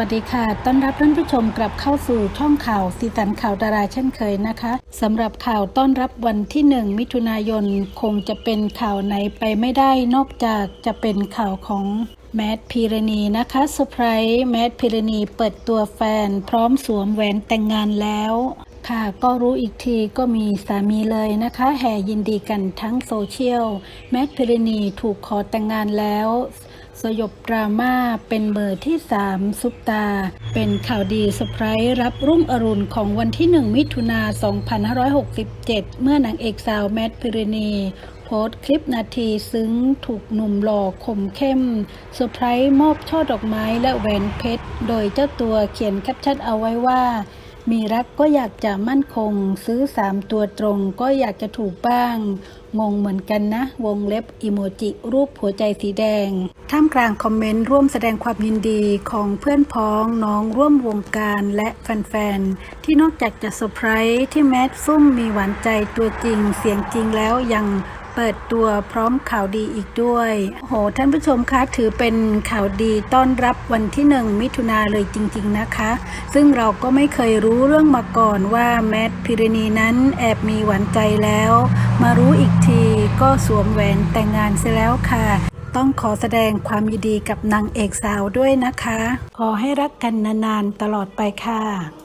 วัสดีค่ะ ต้อนรับท่านผู้ชมกลับเข้าสู่ช่องข่าวสีสันข่าวดาราเช่นเคยนะคะสำหรับข่าวต้อนรับวันที่ 1 มิถุนายนคงจะเป็นข่าวไหนไปไม่ได้นอกจากจะเป็นข่าวของแมทพีรณีนะคะเซอร์ไพรส์แมทพีรณีเปิดตัวแฟน พร้อมสวมแหวนแต่งงานแล้วค่ะก็รู้อีกทีก็มีสามีเลยนะคะ แห่ยินดีกันทั้งโซเชียลแมทพิรณีถูกขอแต่งงานแล้ว สยบดราม่าเป็นเบอร์ที่ 3 ซุปตา เป็นข่าวดีเซอร์ไพรส์รับรุ่งอรุณของวันที่ 1 มิถุนา 2567 เมื่อนางเอกสาวแมทพิรณีโพสต์คลิปนาทีซึ้งถูกหนุ่มหล่อคมเข้มเซอร์ไพรส์มอบช่อดอกไม้และแหวนเพชร โดยเจ้าตัวเขียนแคปชั่นเอาไว้ว่า มีรักก็อยากจะมั่นคง ซื้อสามตัวตรงก็อยากจะถูกบ้าง งงเหมือนกันนะ วงเล็บอิโมจิ รูปหัวใจสีแดง ท่ามกลางคอมเมนต์ร่วมแสดงความยินดีของเพื่อนพ้องน้องร่วมวงการและแฟนๆ ที่นอกจากจะเซอร์ไพรส์ที่แมทซุ่มมีหวานใจตัวจริงเสียงจริงแล้วยัง เปิดตัวพร้อมข่าวดีอีกด้วยโหท่านผู้ชมคะถือเป็นข่าวดีต้อนรับวันที่หนึ่งมิถุนาเลยจริง ๆนะคะ ซึ่งเราก็ไม่เคยรู้เรื่องมาก่อนว่าแมทพิรณีนั้นแอบมีหวานใจแล้ว มารู้อีกทีก็สวมแหวนแต่งงานเสียแล้วค่ะต้องขอแสดงความยินดีกับนางเอกสาวด้วยนะคะ ขอให้รักกันนานๆตลอดไปค่ะ